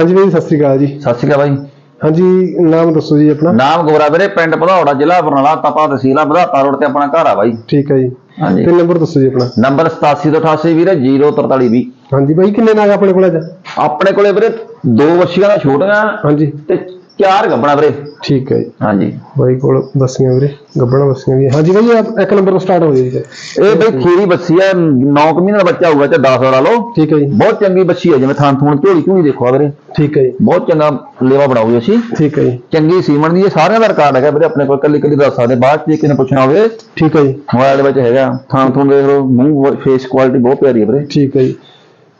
ਹਾਂਜੀ ਬਾਈ ਸਤਿ ਸ੍ਰੀ ਅਕਾਲ ਜੀ। ਸਤਿ ਸ਼੍ਰੀ ਅਕਾਲ ਬਾਈ ਹਾਂਜੀ ਨਾਮ ਦੱਸੋ ਜੀ ਆਪਣਾ। ਨਾਮ ਗੋਰਾ ਵੀਰੇ ਪਿੰਡ ਭਦੌੜਾ ਜ਼ਿਲ੍ਹਾ ਬਰਨਾਲਾ ਤਪਾ ਤਹਿਸੀਲ ਆ ਵਧਾਤਾ ਰੋਡ ਤੇ ਆਪਣਾ ਘਰ ਆ ਬਾਈ। ਠੀਕ ਹੈ ਜੀ। ਹਾਂਜੀ। ਤੇ ਨੰਬਰ ਦੱਸੋ ਜੀ ਆਪਣਾ। ਨੰਬਰ 8788 ਵੀਰੇ 04320 ਹਾਂਜੀ ਬਾਈ ਕਿੰਨੇ ਨਾਗ ਆਪਣੇ ਕੋਲ ਅੱਜ? ਆਪਣੇ ਕੋਲੇ ਵੀਰੇ ਦੋ ਵੱਛੀਆਂ ਦਾ ਛੋਟੀਆਂ ਹਾਂਜੀ। ਤੇ ਚਾਰ ਗੱਬਣਾ ਵੀਰੇ। ਠੀਕ ਹੈ ਜੀ। ਹਾਂਜੀ। ਬਾਈ ਕੋਲ ਬੱਸੀਆਂ ਵੀਰੇ ਗੱਬਣਾ ਬੱਸੀਆਂ ਵੀ। ਹਾਂਜੀ ਬਾਈ ਆਪ ਇੱਕ ਨੰਬਰ ਤੋਂ ਸਟਾਰਟ ਹੋ ਜੀ ਇਹ ਬਈ ਖੀਰੀ ਬੱਸੀ ਆ 9 ਮਹੀਨੇ ਦਾ ਬੱਚਾ ਹੋਊਗਾ ਤੇ 10 ਲਾ ਲਓ। ਠੀਕ ਹੈ ਜੀ। ਬਹੁਤ ਚੰਗੀ ਬੱਚੀ ਹੈ ਜਿਵੇਂ ਥਾਂ ਥੂਣ ਝੋਲੀ ਝੋਲੀ ਦੇਖੋ ਆ ਵੀਰੇ। ਠੀਕ ਹੈ ਜੀ। ਬਹੁਤ ਚੰਗਾ ਲੇਵਾ ਬਣਾਉਗੀ ਅਸੀਂ। ਠੀਕ ਹੈ ਜੀ। ਚੰਗੀ ਸੀਮਨ ਦੀ ਇਹ ਸਾਰਿਆਂ ਦਾ ਰਿਕਾਰਡ ਹੈਗਾ ਵੀਰੇ ਆਪਣੇ ਕੋਲ ਕੱਲੀ ਕੱਲੀ ਦੱਸ ਸਕਦੇ। ਬਾਅਦ ਜੇ ਕਿਸੇ ਨੇ ਪੁੱਛਣਾ ਹੋਵੇ ਠੀਕ ਹੈ ਜੀ। ਮੋਬਾਈਲ ਦੇ ਵਿੱਚ ਹੈਗਾ ਥਾਂ ਥੂਣ ਦੇਖ ਲਓ ਮੂੰਹ ਫੇਸ ਕੁਆਲਿਟੀ ਬਹੁਤ ਪਿਆਰੀ ਹੈ ਵੀਰੇ। ਠੀਕ ਹੈ ਜੀ।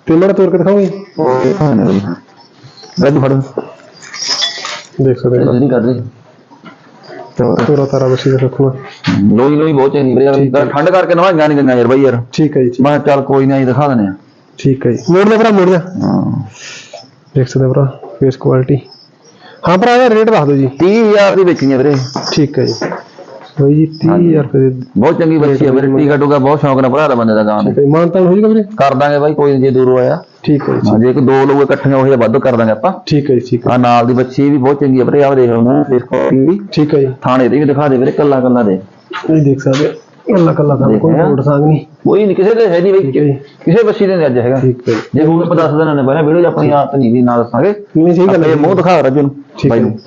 ਤੇ ਮੈਂ ਤੋਰ ਕੇ ਦਿਖਾਉਂਗੀ ਗੱਡੀ ਫੜ। ਦੇਖ ਸਕਦੇ ਹੋ। ਨਹੀਂ ਕਰ ਰਹੀ ਤੋਰਾ ਤਾਰਾ ਬੱਸੀ ਦਾ ਰੱਖਣਾ ਲੋਈ ਲੋਈ ਬਹੁਤ ਚੰਗੀ ਯਾਰ ਠੰਡ ਕਰਕੇ ਨਵਾਈਆਂ ਨਹੀਂ ਗੰਗਾ ਯਾਰ ਬਾਈ ਯਾਰ। ਠੀਕ ਹੈ ਜੀ ਮੈਂ ਚੱਲ ਕੋਈ ਨਹੀਂ ਦਿਖਾ ਦਿੰਦੇ ਆ ਠੀਕ ਹੈ ਜੀ। ਮੋੜ ਦੇ ਭਰਾ ਮੋੜ ਦੇ ਹਾਂ। ਦੇਖ ਸਕਦੇ ਭਰਾ ਫੇਸ ਕੁਆਲਿਟੀ ਹਾਂ ਭਰਾ ਇਹਦਾ ਰੇਟ ਦੱਸ ਦਿਓ ਜੀ। 30000 ਦੀ ਵੇਚੀ ਹੈ ਵੀਰੇ। ਠੀਕ ਹੈ ਜੀ। ਬਾਈ ਜੀ 30000 ਰੁਪਏ ਦੇ ਬਹੁਤ ਚੰਗੀ ਬੱਚੀ ਹੈ ਵੀਰੇ ਟੀਕਾ ਟੂਕਾ ਬਹੁਤ ਸ਼ੌਂਕ ਨਾਲ ਭਰਾ ਦਾ ਬੰਦੇ ਦਾ ਗਾਂ ਦੇ। ਠੀਕ ਹੈ ਜੀ, ਮਾਨਤਾਨ ਹੋ ਜਾਏਗਾ ਵੀਰੇ? ਕਰ ਦਾਂਗੇ ਬਾਈ ਕੋਈ ਜੇ ਦੂਰੋਂ ਆਇਆ। ਠੀਕ ਹੈ ਜੀ। ਜੇ ਕੋਈ ਦੋ ਲੋਕ ਇਕੱਠੀਆਂ ਹੋਏ ਵੱਧ ਕਰ ਦਾਂਗੇ ਆਪਾਂ। ਠੀਕ ਹੈ ਠੀਕ ਹੈ। ਆ ਨਾਲ ਦੀ ਬੱਚੀ ਵੀ ਬਹੁਤ ਚੰਗੀ ਹੈ ਵੀਰੇ ਆਹ ਦੇਖ ਲਓ ਫੇਸ ਕੁਆਲਿਟੀ ਵੀ। ਠੀਕ ਹੈ ਜੀ। ਥਾਣੇ ਦੀ ਵੀ ਦਿਖਾ ਦੇ ਵੀਰੇ ਕੱਲਾ ਕੱਲਾ ਦੇ। ਇਹ ਦੇਖ ਸਕਦੇ ਕੱਲਾ ਕੱਲਾ ਤਾਂ ਕੋਈ? ਕੋਟ ਸੰਗ ਨਹੀਂ। ਕੋਈ ਨਹੀਂ ਕਿਸੇ ਦੇ ਹੈ ਨਹੀਂ ਠੀਕ ਬਈ ਕਿਸੇ ਬੱਚੀ ਦੇ ਨੀ ਅੱਜ ਹੈਗਾ। ਠੀਕ ਹੈ ਜੀ। ਹੁਣ ਆਪਾਂ ਦੱਸ ਦਿਨਾਂ ਨੇ ਪਹਿਲਾਂ ਵੀਡੀਓ ਆਪਣੀ ਆਪ ਨਹੀਂ ਵੀ ਨਾ ਦੱਸਾਂਗੇ ਨਹੀਂ ਸਹੀ ਗੱਲ ਇਹ ਹੈ ਮੂੰਹ ਦਿਖਾ ਰੱਜੂ ਨੂੰ ਠੀਕ ਬਾਈ ਹੈ। ਨੂੰ।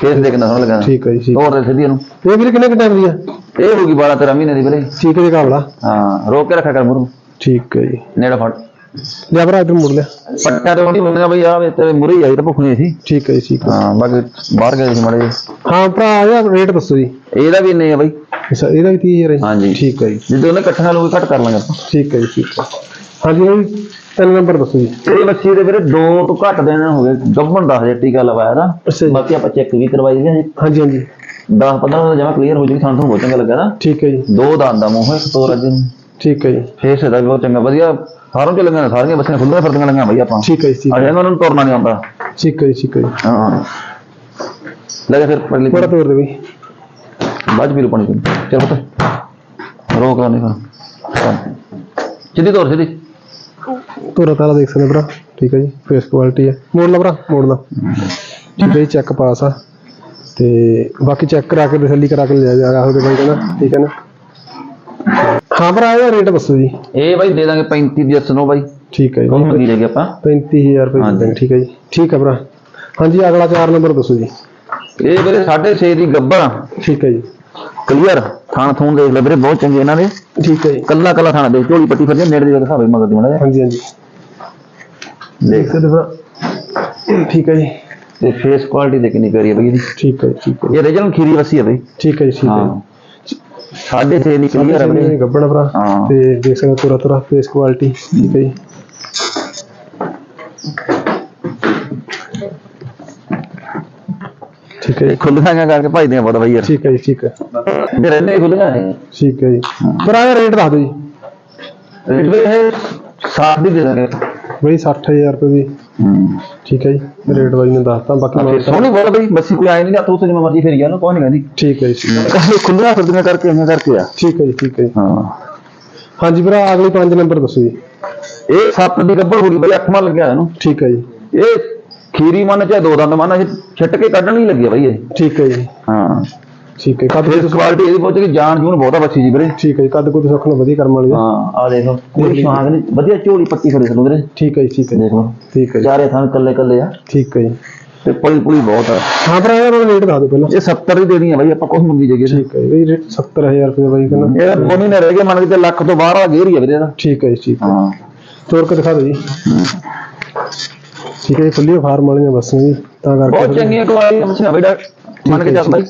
ਫੇਸ ਦੇਖਣਾ ਸੋਹਣਾ ਲੱਗਾ ਠੀਕ ਹੈ ਜੀ ਠੀਕ ਤੋਰ ਦੇ ਸਿੱਧੀ ਨੂੰ ਇਹ ਵੀਰੇ ਕਿੰਨੇ ਕੁ ਟਾਈਮ ਦੀ ਆ? ਇਹ ਹੋਊਗੀ 12 13 ਮਹੀਨੇ ਦੀ ਵੀਰੇ। ਠੀਕ ਹੈ ਜੀ ਕਾਬਲਾ ਹਾਂ ਰੋਕ ਕੇ ਰੱਖਿਆ ਕਰ ਮੂਰੂ ਠੀਕ ਹੈ ਜੀ। ਨੇੜੇ ਫੜ। ਲਿਆ ਭਰਾ ਇੱਧਰ ਮੁੜ ਲਿਆ। ਪੱਟਾ ਤੇ ਨਹੀਂ ਬੰਦਾ ਬਈ ਆ ਤੇ ਮੁਰੀ ਆਈ ਤਾਂ ਭੁੱਖ ਨਹੀਂ ਸੀ। ਠੀਕ ਹੈ ਜੀ ਠੀਕ ਹੈ ਹਾਂ ਬਾਕੀ ਬਾਹਰ ਗਏ ਸੀ ਮਾੜੇ ਜਿਹੇ। ਹਾਂ ਭਰਾ ਇਹਦਾ ਰੇਟ ਦੱਸੋ ਜੀ। ਇਹਦਾ ਵੀ ਨਹੀਂ ਆ ਬਈ। ਅੱਛਾ ਇਹਦਾ ਵੀ 30000 ਹੈ। ਜੀ? ਹਾਂਜੀ। ਠੀਕ ਹੈ ਜੀ। ਜਿੱਦੋਂ ਉਹਨੇ ਇਕੱਠੀਆਂ ਲੋਕ ਘੱਟ ਕਰ ਲਾਂਗੇ ਆਪਾਂ। ਠੀਕ ਹੈ ਜੀ ਠੀਕ ਹੈ ਹਾਂਜੀ ਇਹ ਤਿੰਨ ਨੰਬਰ ਦੱਸੋ ਜੀ। ਇਹ ਬੱਚੀ ਦੇ ਵੀਰੇ ਦੋ ਤੋਂ ਘੱਟ ਦਿਨ ਹੋ ਗਏ ਗੱਭਣ ਦੇ ਟੀਕਾ ਲਵਾਇਆ ਅੱਛਾ ਜੀ। ਬਾਕੀ ਆਪਾਂ ਚੈੱਕ ਵੀ ਕਰਵਾਈ ਦੇ ਹਾਂਜੀ ਹਾਂਜੀ। 10 15 ਦਾ ਜਮਾ ਕਲੀਅਰ ਹੋ ਜੂਗੀ ਸਾਨੂੰ ਤਾਂ ਬਹੁਤ ਚੰਗਾ ਲੱਗਾ ਨਾ। ਠੀਕ ਹੈ ਜੀ। ਦੋ ਦੰਦ ਦਾ ਮੂੰਹ ਹੈ ਤੋਰ ਅੱਜ। ਨੂੰ ਠੀਕ ਹੈ ਜੀ। ਫੇਸ ਇਹਦਾ ਵੀ ਬਹੁਤ ਚੰਗਾ ਵਧੀਆ। ਸਾਰਿਆਂ ਚ ਲੱਗੀਆਂ ਸਾਰੀਆਂ ਬੱਚੀਆਂ ਖੁੱਲੀਆਂ ਫਿਰਦੀਆਂ ਲੱਗੀਆਂ ਬਈ ਆਪਾਂ। ਠੀਕ ਹੈ ਜੀ ਠੀਕ ਹੈ। ਅਜੇ ਉਹਨਾਂ ਨੂੰ ਤੁਰਨਾ ਨਹੀਂ ਆਉਂਦਾ। ਠੀਕ ਹੈ ਜੀ ਠੀਕ ਹੈ ਜੀ। ਹਾਂ। ਲੈ ਫਿਰ ਪੜ੍ਹ ਲਈ ਬੜਾ ਤੋਰ ਦੇ ਬਈ। ਬਾਅਦ ਵੀ ਪਾਣੀ ਪੀ ਚਲ ਪੁੱਤ। ਰੋਕ ਲਾ ਨਹੀਂ ਫਿਰ ਸਿੱਧੀ ਤੋਰ ਸਿੱਧੀ। ਤੋਰਾ ਤਾਰਾ ਦੇਖ ਸਕਦੇ ਭਰਾ। ਠੀਕ ਹੈ ਜੀ ਫੇਸ ਕੁਆਲਿਟੀ ਹੈ। ਮੋੜ ਲਾ ਭਰਾ ਮੋੜ ਲਾ। ਠੀਕ ਹੈ ਚੈੱਕ ਪਾਸ ਆ। ਤੇ ਬਾਕੀ ਚੈੱਕ ਕਰਾ ਕੇ ਤਸੱਲੀ ਕਰਾ ਕੇ ਲੈ ਜਾ ਉਹਦੇ ਬਾਈ ਕਹਿੰਦਾ ਠੀਕ ਹੈ ਨਾ। ਹਾਂ ਭਰਾ ਇਹਦਾ ਰੇਟ ਦੱਸੋ ਜੀ। ਇਹ ਬਾਈ ਦੇ ਦਾਂਗੇ 35 ਦੀ ਦੱਸਣੋ ਬਾਈ। ਠੀਕ ਹੈ ਜੀ। ਲੈ ਗਏ ਆਪਾਂ? 35000 ਰੁਪਏ ਦੇ। ਦੇਣਗੇ ਠੀਕ ਹੈ ਜੀ। ਠੀਕ ਹੈ ਭਰਾ। ਹਾਂਜੀ ਅਗਲਾ ਚਾਰ ਨੰਬਰ ਦੱਸੋ ਜੀ। ਇਹ ਵੀਰੇ 6.5 ਦੀ ਗੱਬਰ ਠੀਕ ਹੈ ਜੀ। ਕਲੀਅਰ ਥਾਣ ਥੂਣ ਦੇਖ ਲੈ ਵੀਰੇ ਬਹੁਤ ਚੰਗੇ ਇਹਨਾਂ ਦੇ। ਠੀਕ ਹੈ ਜੀ। ਕੱਲਾ ਕੱਲਾ ਥਾਣਾ ਦੇਖ ਝੋਲੀ ਪੱਟੀ ਫਿਰਦੀ ਨੇੜੇ ਦੀ ਦਿਖਾਵੇ ਮਗਰ ਦੀ ਮੜਾ ਹਾਂਜੀ ਹਾਂਜੀ। ਦੇਖ। ਸਕਦੇ ਭਰਾ ਠੀਕ ਹੈ ਜੀ। ਤੇ ਫੇਸ ਕੁਆਲਿਟੀ ਦੇ ਕਿੰਨੀ ਪਿਆਰੀ ਬਈ ਇਹਦੀ। ਠੀਕ ਹੈ ਜੀ ਠੀਕ ਹੈ ਜੀ। ਇਹ ਰੀਜਨਲ ਖੀਰੀ ਵਸੀ ਹੈ ਬਈ। ਠੀਕ ਹੈ ਜੀ ਠੀਕ ਹੈ ਹਾਂ। ਸਾਢੇ ਛੇ ਦੀ ਕਲੀਅਰ ਹੈ ਜੀ ਵੀਰੇ ਗੱਬੜ ਭਰਾ। ਹਾਂ। ਤੇ ਦੇਖ ਸਕਦੇ ਹੋ ਤੁਰਾ ਤੁਰਾ ਫੇਸ ਕੁਆਲਿਟੀ ਠੀਕ ਹੈ ਜੀ। ਠੀਕ ਹੈ ਜੀ। ਖੁੱਲੀਆਂ ਕਰਕੇ ਭਜਦੇ ਆ ਬਹੁਤ ਬਈ ਯਾਰ। ਠੀਕ ਹੈ ਜੀ ਠੀਕ ਹੈ। ਤੇ ਰਹਿੰਦੇ ਖੁੱਲੀਆਂ ਹੈ ਠੀਕ ਹੈ ਜੀ। ਪਰ ਆਹ ਰੇਟ ਦੱਸ ਦਿਓ ਜੀ। ਰੇਟ ਵੀ ਇਹ 60 ਦੀ ਦੇ ਦਾਂਗੇ। ਬਈ 60000 ਰੁਪਏ ਦੀ। ਹੂੰ। ਠੀਕ ਹੈ ਜੀ। ਰੇਟ ਬਾਈ ਨੇ ਦੱਸਤਾ ਬਾਕੀ ਮੈਂ ਸੋਹਣੀ ਬਹੁਤ ਬਈ ਬੱਸੀ ਕੋਈ ਆਏ ਨਹੀਂ ਨਾ ਤੂੰ ਤੇ ਜਿਵੇਂ ਮਰਜ਼ੀ ਫੇਰ ਗਿਆ ਨਾ ਕੋਈ ਨਹੀਂ ਕਹਿੰਦੀ ਠੀਕ ਹੈ ਜੀ। ਖੁੱਲੀਆਂ ਫਿਰਦੀਆਂ ਕਰਕੇ ਇਹਨਾਂ ਕਰਕੇ ਆ। ਠੀਕ ਹੈ ਜੀ ਠੀਕ ਹੈ ਜੀ। ਹਾਂ। ਹਾਂਜੀ ਭਰਾ ਅਗਲੇ ਪੰਜ ਨੰਬਰ ਦੱਸੋ ਜੀ। ਇਹ ਸੱਤ ਦੀ ਗੱਬਰ ਹੋ ਗਈ ਬਈ ਅੱਠਵਾਂ ਲੱਗਿਆ ਇਹਨੂੰ। ਠੀਕ ਹੈ ਜੀ। ਇਹ ਖੀਰੀ ਮਨ ਚਾਹੇ ਦੋ ਦੰਦ ਮਨ ਇਹ ਛੱਟ ਕੇ ਕੱਢਣ ਨਹੀਂ ਲੱਗੀ ਬਈ ਇਹ। ਠੀਕ ਹੈ ਜੀ। ਹਾਂ। ਠੀਕ ਹੈ ਕੱਦ ਫੇਸ ਕੁਆਲਿਟੀ ਇਹਦੀ ਬਹੁਤ ਕਿ ਜਾਨ ਜੂਨ ਬਹੁਤ ਆ ਬੱਚੀ ਜੀ ਵੀਰੇ। ਠੀਕ ਹੈ ਜੀ ਕੱਦ ਕੁਦ ਸੁੱਖ ਨੂੰ ਵਧੀਆ ਕਰਮ ਵਾਲੀ ਆ। ਹਾਂ ਆ ਦੇਖੋ ਕੋਈ ਸ਼ਾਂਗ ਨਹੀਂ ਵਧੀਆ ਝੋਲੀ ਪੱਟੀ ਖੜੀ ਸਨੂੰ ਵੀਰੇ। ਠੀਕ ਹੈ ਜੀ ਠੀਕ ਹੈ। ਜੀ, ਦੇਖ ਠੀਕ ਹੈ ਜੀ। ਚਾਰੇ ਥਾਂ ਕੱਲੇ ਕੱਲੇ ਆ। ਠੀਕ ਹੈ ਜੀ। ਤੇ ਪੁਲੀ ਪੁਲੀ ਬਹੁਤ ਆ। ਹਾਂ ਭਰਾ ਇਹਦਾ ਰੇਟ ਦੱਸ ਦਿਓ ਪਹਿਲਾਂ। ਇਹ 70 ਦੀ ਦੇਣੀ ਆ ਬਈ ਆਪਾਂ ਕੁਝ ਮੰਗੀ ਜਗੇ ਠੀਕ ਹੈ ਜੀ ਬਈ ਰੇਟ 70000 ਰੁਪਏ ਬਾਈ ਕਹਿੰਦਾ। ਇਹ ਦੋਨੇ ਨੇ ਰਹਿ ਗਏ ਮੰਨ ਕੇ ਚੱਲ ਲੱਖ ਤੋਂ ਬਾਹਰ ਆ ਗੇਰ ਆ ਵੀਰੇ ਇਹਦਾ। ਠੀਕ ਹੈ ਜੀ ਠੀਕ ਹੈ। ਹਾਂ। ਤੋਰ ਕੇ ਦਿਖਾ ਦਿਓ ਜੀ। ਠੀਕ ਹੈ ਜੀ ਫਾਰਮ ਵਾਲੀਆਂ ਬੱਸਾਂ ਜੀ ਤਾਂ ਬਹੁਤ ਕਰਕੇ ਚੰਗੀਆਂ ਕੁਆਲਿਟੀ ਮੱਛੀਆਂ ਬੇਟਾ ਮੰਨ ਕੇ ਚੱਲ ਬਈ।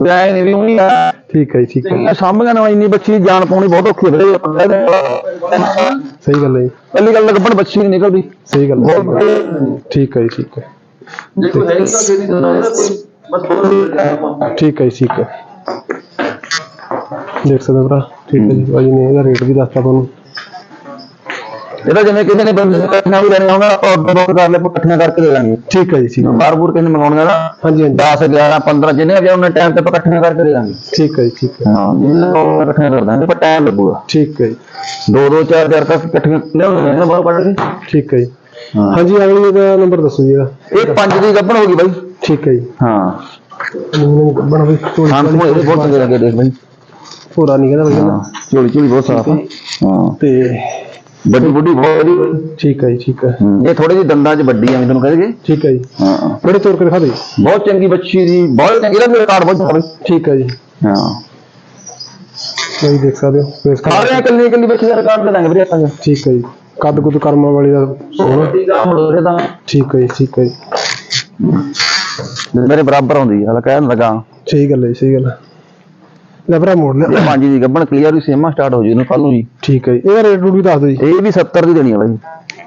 ਤੇ ਆਏ ਨਹੀਂ ਵੀ ਉਹੀ ਆ। ਠੀਕ ਹੈ ਜੀ ਠੀਕ ਹੈ। ਸਾਂਭੀਆਂ ਨਾ ਇੰਨੀ ਬੱਚੀ ਜਾਨ ਪਾਉਣੀ ਬਹੁਤ ਔਖੀ ਹੈ। ਸਹੀ ਗੱਲ ਹੈ ਜੀ। ਪਹਿਲੀ ਗੱਲ ਲੱਗਣ ਬੱਚੀ ਨਹੀਂ ਨਿਕਲਦੀ। ਸਹੀ ਗੱਲ ਹੈ। ਬਹੁਤ ਠੀਕ ਹੈ ਜੀ ਠੀਕ ਹੈ। ਜੇ ਠੀਕ ਹੈ ਜੀ ਠੀਕ ਹੈ। ਦੇਖ ਸਕਦੇ ਹੋ ਭਰਾ ਠੀਕ ਹੈ ਜੀ ਬਾਈ ਨੇ ਇਹਦਾ ਰੇਟ ਵੀ ਦੱਸਤਾ ਤੁਹਾਨੂੰ। ਇਹਦਾ ਜਿਵੇਂ ਕਿਸੇ ਨੇ ਬੰਦੇ ਇਕੱਠੀਆਂ ਵੀ ਲੈਣੇ ਹੋਣਾ ਆਪਾਂ ਆਰਡਰ ਕਰ ਲੈ ਆਪਾਂ ਇਕੱਠੀਆਂ ਕਰਕੇ ਦੇ ਦਾਂਗੇ ਠੀਕ ਹੈ ਜੀ ਠੀਕ ਹੈ। ਬਾਰ ਬੂਰ ਕਿਸੇ ਨੇ ਮੰਗਾਉਣੀਆਂ ਨਾ ਹਾਂਜੀ ਹਾਂਜੀ। 10 11 15 ਜਿੰਨੇ ਵੀ ਉਹਨਾਂ ਟਾਈਮ ਤੇ ਆਪਾਂ ਇਕੱਠੀਆਂ ਕਰਕੇ ਦੇ ਦਾਂਗੇ ਠੀਕ ਹੈ ਜੀ ਠੀਕ ਹੈ। ਹਾਂ ਜਿੰਨੇ ਇਕੱਠੀਆਂ ਕਰ ਦਾਂਗੇ ਪਰ ਟਾਈਮ ਲੱਗੂਗਾ। ਠੀਕ ਹੈ ਜੀ। ਦੋ ਦੋ ਚਾਰ ਚਾਰ ਤੱਕ ਇਕੱਠੀਆਂ ਲਿਆਉਣੀਆਂ ਨਾ ਬਾਹਰ ਕੱਢ ਕੇ। ਠੀਕ ਹੈ ਜੀ। ਹਾਂ। ਹਾਂਜੀ ਅਗਲੀ ਇਹਦਾ ਨੰਬਰ ਦੱਸੋ ਜੀ ਇਹ ਪੰਜ ਦੀ ਗੱਭਣ ਹੋ ਗਈ ਬਾਈ। ਠੀਕ ਹੈ ਜੀ। ਹਾਂ। ਮੈਨੂੰ ਬਣਾ ਵੀ ਖਾਣ ਨੂੰ ਇਹਦੇ ਬਹੁਤ ਚੰਗੇ ਲੱਗੇ ਦੇਖ ਬਾਈ। ਪੂਰਾ ਨਹੀਂ ਕਹਿੰਦਾ ਬਈ ਕਹਿੰਦਾ। ਹਾਂ ਝੋਲੀ ਝੋਲੀ ਬਹੁਤ ਸਾਫ਼ ਹਾਂ। ਤੇ ਵੱਡੀ ਵੱਡੀ ਬਹੁਤ ਵਧੀਆ। ਠੀਕ ਹੈ ਜੀ ਠੀਕ ਹੈ। ਹੂੰ। ਇਹ ਥੋੜੀ ਜਿਹੀ ਦੰਦਾਂ 'ਚ ਵੱਡੀ ਆ ਮੈਂ ਤੁਹਾਨੂੰ ਕਹਦੇ ਠੀਕ ਹੈ ਜੀ। ਹਾਂ। ਬੜੇ ਤੋਰ ਕੇ ਦਿਖਾ ਜੀ। ਬਹੁਤ ਚੰਗੀ ਬੱਚੀ ਦੀ ਬਹੁਤ ਚੰਗੀ ਇਹਦਾ ਰਿਕਾਰਡ ਬਹੁਤ ਬਾਈ ਠੀਕ ਹੈ ਜੀ। ਹਾਂ। ਤੁਸੀਂ ਦੇਖ ਸਕਦੇ ਹੋ ਫੇਸ ਕਰ ਸਾਰੇ ਇਕੱਲੀ ਇਕੱਲੀ ਬੱਚੀ ਦਾ ਰਿਕਾਰਡ ਦੇ ਦਾਂਗੇ ਵੀਰੇ ਆਪਾਂ ਠੀਕ ਹੈ ਜੀ। ਕੱਦ ਕੁੱਦ ਕਰਮਾਂ ਵਾਲੀ ਦਾ ਸੋਹਣਾ। ਠੀਕ ਹੈ ਜੀ ਠੀਕ ਹੈ ਜੀ। ਮੇਰੇ ਬਰਾਬਰ ਆਉਂਦੀ ਆ ਕਹਿਣ ਲੱਗਾ। ਸਹੀ ਗੱਲ ਹੈ ਸਹੀ ਗੱਲ ਹੈ। ਲੈ ਭਰਾ ਮੋੜ ਲਿਆ। ਇਹ ਪੰਜ ਦੀ ਗੱਭਣ ਕਲੀਅਰ ਵੀ ਸੇਮਾ ਸਟਾਰਟ ਹੋ ਜੂ ਇਹਨੂੰ ਕੱਲ ਨੂੰ ਜੀ। ਠੀਕ ਹੈ ਜੀ। ਇਹਦਾ ਰੇਟ ਰੂਟ ਵੀ ਦੱਸ ਦਿਓ ਜੀ। ਇਹ ਵੀ 70 ਦੀ ਦੇਣੀ ਆ ਬਾਈ।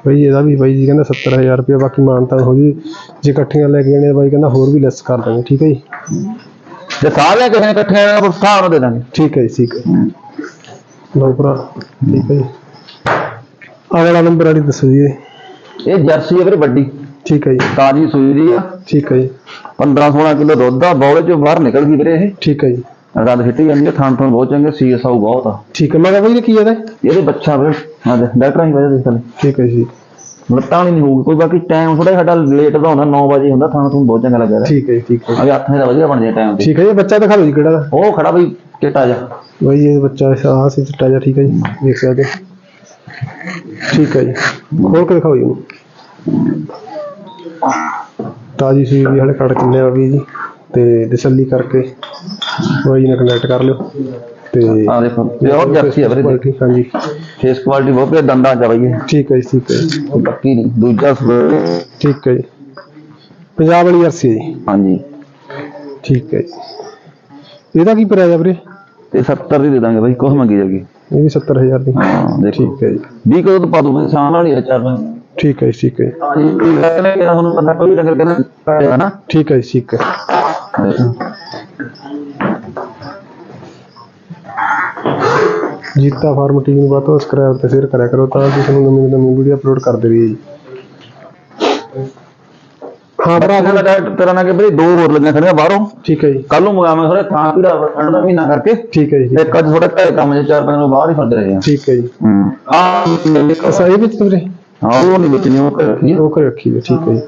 ਬਈ ਇਹਦਾ ਵੀ ਬਾਈ ਜੀ ਕਹਿੰਦਾ 70000 ਰੁਪਏ ਬਾਕੀ ਮਾਨਤਾ ਹੋ ਜੀ। ਜੇ ਇਕੱਠੀਆਂ ਲੈ ਕੇ ਜਾਣੇ ਬਾਈ ਕਹਿੰਦਾ ਹੋਰ ਵੀ ਲੈਸ ਕਰ ਦਾਂਗੇ ਠੀਕ ਹੈ ਜੀ। ਜੇ ਸਾਰੇ ਕਿਸੇ ਨੇ ਇਕੱਠੇ ਆਣਾ ਫਿਰ ਸਾਹ ਨੂੰ ਦੇ ਦਾਂਗੇ। ਠੀਕ ਹੈ ਜੀ ਠੀਕ ਹੈ। ਲਓ ਭਰਾ ਠੀਕ ਹੈ ਜੀ। ਅਗਲਾ ਨੰਬਰ ਵਾਲੀ ਦੱਸੋ ਜੀ। ਇਹ। ਇਹ ਜਰਸੀ ਹੈ ਵੀਰੇ ਵੱਡੀ। ਠੀਕ ਹੈ ਜੀ। ਤਾਜੀ ਸੂਈ ਦੀ ਆ। ਠੀਕ ਹੈ ਜੀ। 15 16 ਕਿਲੋ ਦੁੱਧ ਆ ਬੌਲੇ ਚੋਂ ਬਾਹਰ ਨਿਕਲ ਗਈ ਵੀਰੇ ਇਹ। ਠੀਕ ਹੈ ਜੀ। ਗੱਲ ਫਿੱਟੀ ਜਾਂਦੀ ਹੈ ਥਾਂ ਥਾਂ ਬਹੁਤ ਚੰਗੇ ਸੀ ਸਾਊ ਬਹੁਤ ਆ। ਠੀਕ ਹੈ ਮੈਂ ਕਿਹਾ ਬਾਈ ਇਹ ਕੀ ਇਹਦਾ? ਇਹਦੇ ਬੱਚਾ ਵੀਰੇ ਹਾਂ ਦੇ ਡਾਕਟਰਾਂ ਹੀ ਵਜ੍ਹਾ ਦੇਖ ਲੈ ਠੀਕ ਹੈ ਜੀ। ਲੱਤਾਂ ਨਹੀਂ ਹੋਊਗੀ ਕੋਈ ਬਾਕੀ ਟਾਈਮ ਥੋੜਾ ਸਾਡਾ ਲੇਟ ਦਾ ਹੁੰਦਾ 9 ਵਜੇ ਹੁੰਦਾ ਥਾਂ ਥਾਂ ਬਹੁਤ ਚੰਗਾ ਲੱਗਿਆ ਠੀਕ ਹੈ ਜੀ ਠੀਕ ਹੈ ਅਗੇ 8 ਵਜੇ ਦਾ ਵਧੀਆ ਬਣ ਜਾਏ ਟਾਈਮ ਤੇ। ਠੀਕ ਹੈ ਜੀ ਬੱਚਾ ਦਿਖਾ ਦਿਓ ਜੀ ਕਿਹੜਾ ਦਾ। ਉਹ ਖੜਾ ਬਈ ਕਿਟਾ ਜਾ ਬਾਈ ਇਹ ਬੱਚਾ ਆਹ ਸੀ ਚਿੱਟਾ ਜਿਹਾ ਠੀਕ ਹੈ ਜੀ ਦੇਖ ਸਕਦੇ। ਠੀਕ ਹੈ ਜੀ ਖੋਲ ਕੇ ਦਿਖਾਓ ਜੀ ਤਾਜੀ ਸੂਈ ਵੀ ਹਲੇ ਕੱਢ ਕਿੰਨੇ ਆ ਵੀ ਜੀ ਤੇ ਤਸੱਲੀ ਕਰਕੇ। ਬਾਈ ਜੀ ਨਾਲ ਕਨੈਕਟ ਕਰ ਲਿਓ। ਤੇ ਆ ਦੇਖੋ ਪਿਓਰ ਜਰਸੀ ਹੈ ਵੀਰੇ। ਕੁਆਲਿਟੀ ਹਾਂਜੀ। ਫੇਸ ਕੁਆਲਿਟੀ ਬਹੁਤ ਵਧੀਆ ਦੰਦਾਂ ਚ ਆ ਬਈ ਇਹ। ਠੀਕ ਹੈ ਜੀ ਠੀਕ ਹੈ। ਜੀ, ਨਹੀਂ ਦੂਜਾ ਠੀਕ ਹੈ ਜੀ। ਪੰਜਾਬ ਵਾਲੀ ਜਰਸੀ ਹੈ ਜੀ। ਹਾਂਜੀ। ਠੀਕ ਹੈ ਜੀ। ਇਹਦਾ ਕੀ ਪ੍ਰਾਈਸ ਹੈ ਵੀਰੇ? ਤੇ 70 ਦੀ ਦੇ ਦਾਂਗੇ ਬਾਈ ਕੁਛ ਮੰਗੀ ਜਾਗੀ ਇਹ ਵੀ 70000 ਦੀ। ਹਾਂ ਦੇਖੋ। ਠੀਕ ਹੈ ਜੀ। 20 ਕਿਲੋ ਤੋਂ ਪਾ ਦੂੰਗਾ ਸ਼ਾਮ ਨਾਲ ਹੀ ਆ ਚਾਰ ਪੰਜ। ਠੀਕ ਹੈ ਜੀ ਠੀਕ ਹੈ ਜੀ, ਇਹ ਕਹਿੰਦੇ ਕਿ ਤੁਹਾਨੂੰ ਪਤਾ ਕੋਈ ਡੰਗਰ ਕਹਿੰਦਾ ਹੈ ਨਾ ਠੀਕ ਹੈ ਜੀ ਠੀਕ ਹੈ। ਜੀਤਾ ਫਾਰਮ ਟੀਮ ਨੂੰ ਬਾਤੋਂ ਸਬਸਕ੍ਰਾਈਬ ਤੇ ਸ਼ੇਅਰ ਕਰਿਆ ਕਰੋ ਤਾਂ ਕਿ ਤੁਹਾਨੂੰ ਨਵੀਂ ਨਵੀਂ ਵੀਡੀਓ ਅਪਲੋਡ ਕਰਦੇ ਰਹੀਏ। ਜੀ ਹਾਂ ਭਰਾ ਕਹਿੰਦਾ ਤੇਰਾ ਨਾ ਕਿ ਬਈ? ਦੋ ਹੋਰ ਲੱਗੀਆਂ ਖੜੀਆਂ ਬਾਹਰੋਂ। ਠੀਕ ਹੈ ਜੀ। ਕੱਲ ਨੂੰ ਮੰਗਾਵਾਂ ਥੋੜਾ ਥਾਂ ਪੀੜਾ ਠੰਡ ਦਾ ਮਹੀਨਾ ਕਰਕੇ। ਠੀਕ ਹੈ ਜੀ ਇੱਕ ਅੱਜ ਥੋੜਾ ਘਰੇ ਕੰਮ ਜੇ ਚਾਰ ਪੰਜ ਨੂੰ ਬਾਹਰ ਹੀ ਫਿਰਦੇ ਰਹੇ ਆ। ਠੀਕ ਹੈ ਜੀ। ਹੂੰ। ਆ ਅਸਾ ਇਹ ਵਿੱਚ ਵੀਰੇ ਹਾਂ ਉਹ ਨਹੀਂ ਵਿੱਚ ਨਹੀਂ ਉਹ ਘਰੇ ਰੱਖੀ। ਉਹ ਕਰ ਰੱਖੀ ਹੈ ਠੀਕ ਹੈ ਜੀ।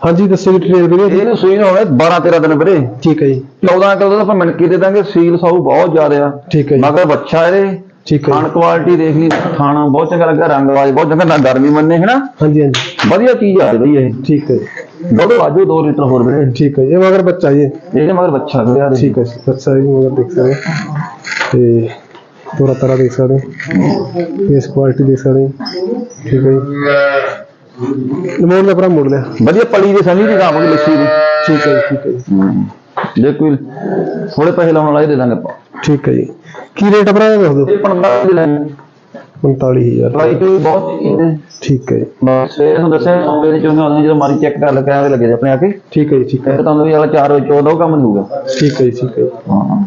ਹਾਂਜੀ ਦੱਸੋ ਜੀ ਟ੍ਰੇਲ ਵੀਰੇ ਇਹਨੂੰ ਸੂਈ ਨਾ ਹੋਵੇ 12 13 ਦਿਨ ਵੀਰੇ। ਠੀਕ ਹੈ ਜੀ। 14 ਕਿਲੋ ਦਾ ਆਪਾਂ ਮਿਣਕੀ ਦੇ ਦਾਂਗੇ ਸੀਲ ਸਾਊ ਬਹੁਤ ਜ਼ਿਆਦਾ ਆ। ਠੀਕ ਹੈ ਜੀ। ਮਗਰ ਬੱਚਾ ਇਹਦੇ ਠੀਕ ਹੈ ਖਾਣ ਜੀ ਕੁਆਲਿਟੀ ਦੇਖ ਲਈ ਖਾਣਾ ਬਹੁਤ ਚੰਗਾ ਲੱਗਾ ਰੰਗ ਵਾਜ ਬਹੁਤ ਚੰਗਾ ਨਾ ਗਰਮੀ ਮੰਨੇ ਹੈ ਨਾ ਹਾਂਜੀ ਹਾਂਜੀ। ਵਧੀਆ ਚੀਜ਼ ਆ ਬਈ ਇਹ। ਠੀਕ ਹੈ। ਜੀ ਦੁੱਧ ਵਾਜੂ 2 ਲੀਟਰ ਹੋਰ ਵੀਰੇ। ਠੀਕ ਹੈ ਜੀ ਇਹ ਮਗਰ ਬੱਚਾ ਜੀ। ਇਹਦੇ ਮਗਰ ਬੱਚਾ ਵੀਰੇ ਠੀਕ ਹੈ ਜੀ ਬੱਚਾ ਜੀ ਮਗਰ ਦੇਖ ਸਕਦੇ ਹੋ। ਤੇ ਤੋਰਾ ਤਾਰਾ ਦੇਖ ਸਕਦੇ ਹੋ। ਇਸ ਕੁਆਲਿਟੀ ਦੇਖ ਸਕਦੇ ਹੋ। ਠੀਕ ਹੈ ਜੀ ਮੋੜ ਲਿਆ ਭਰਾ ਮੋੜ ਲਿਆ। ਵਧੀਆ ਪਲੀ ਦੇ ਸੰਨੀ ਦੀ ਗਾਵਾਂਗੇ ਲੱਸੀ ਦੀ। ਠੀਕ ਹੈ ਠੀਕ ਹੈ ਜੀ। ਕੋਈ ਥੋੜੇ ਪੈਸੇ ਲਾਉਣ ਵਾਲਾ ਇਹ ਦੇ ਦਾਂਗੇ ਆਪਾਂ। ਠੀਕ ਹੈ ਜੀ। ਕੀ ਰੇਟ ਭਰਾ ਇਹ ਦੱਸ ਦਿਓ ਇਹ 15 ਦੇ ਲੈਣੇ 45000 ਦਵਾਈ ਤੇ ਬਹੁਤ ਠੀਕ ਹੈ ਬਸ ਇਹ ਤੁਹਾਨੂੰ ਦੱਸਿਆ ਸੌਂਗੇ ਦੇ ਚੋਂ ਆਉਂਦੇ ਜਦੋਂ ਮਾਰੀ ਚੈੱਕ ਕਰ ਲਗਾ ਐਵੇਂ ਲੱਗੇ ਆਪਣੇ ਆ ਕੇ। ਠੀਕ ਹੈ ਜੀ ਠੀਕ ਹੈ। ਤੁਹਾਨੂੰ ਵੀ ਵਾਲਾ 4 ਵਜੇ 14 ਉਹ ਕੰਮ ਨਹੀਂ ਹੋਊਗਾ। ਠੀਕ ਹੈ ਜੀ ਠੀਕ ਹੈ। ਹਾਂ।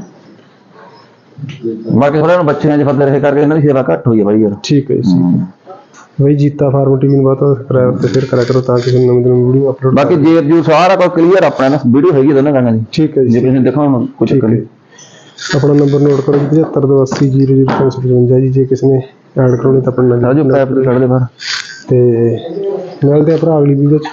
ਬਾਕੀ ਥੋੜਾ ਬੱਚਿਆਂ 'ਚ ਫੱਦੇ ਰਹੇ ਕਰਕੇ ਇਹਨਾਂ ਦੀ ਸੇਵਾ ਘੱਟ ਹੋਈ ਹੈ ਬਾਈ ਯਾਰ। ਠੀਕ ਹੈ ਜੀ ਠੀਕ ਹੈ। ਬਈ ਜੀਤਾ ਫਾਰਮ ਨੂੰ ਬਹੁਤ ਸਬਸਕ੍ਰਾਈਬ ਤੇ ਸ਼ੇਅਰ ਕਰਿਆ ਕਰੋ ਤਾਂ ਕਿ ਤੁਹਾਨੂੰ ਨਵੀਂ ਨਵੀਂ ਵੀਡੀਓ ਅਪਲੋਡ ਬਾਕੀ ਜੇਰ ਜੂ ਸਾਰਾ ਕੁਝ ਕਲੀਅਰ ਆਪਣਾ ਨਾ ਵੀਡੀਓ ਹੈਗੀ ਦੋਨਾਂ ਗਾਂਗਾ ਦੀ। ਠੀਕ ਹੈ ਜੇ। ਜੀ ਕਿਸੇ ਨੇ ਦਿਖਾਉਣਾ ਕੁਝ ਠੀਕ ਹੈ ਕਰੀ ਆਪਣਾ ਨੰਬਰ ਨੋਟ ਕਰੋ ਜੀ 7528000555 ਜੀ ਜੇ ਕਿਸੇ ਨੇ ਐਡ ਕਰਾਉਣੀ ਤਾਂ ਆਪਣਾ ਰਾਜੂ ਪੈਪ ਤੇ ਛੱਡ ਦੇ ਬਾਹਰ। ਤੇ ਮਿਲਦੇ ਆ ਭਰਾ ਅਗਲੀ ਵੀਡੀਓ ਚ।